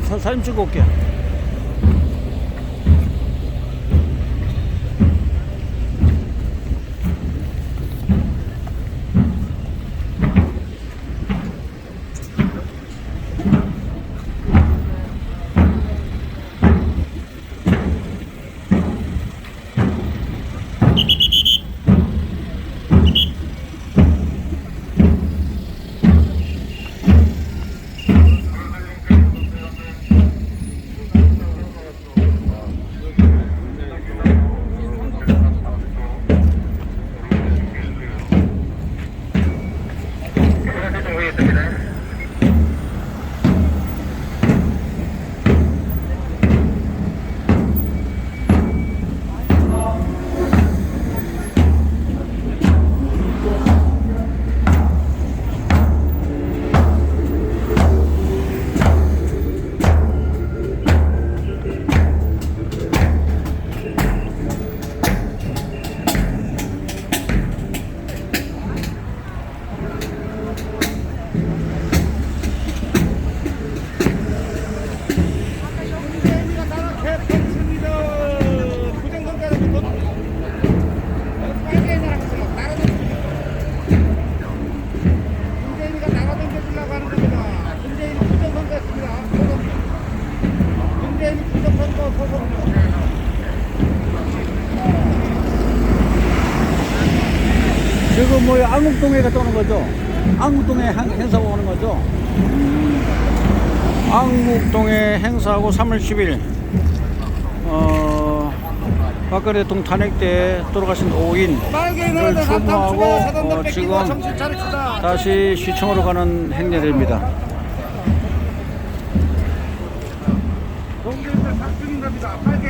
사, 사진 찍어 올게. 지 금뭐 안국동에 갔다 오는 거죠? 안국동에 행- 행사하고 오는 거죠? 음, 안국동에 행사하고 3월 10일 어, 박근혜 대통령 탄핵 때 돌아가신 5인 을 추모하고 어, 지금 다시 시청으로 가는 행렬입니다. 동계에서 겁니다. 빨개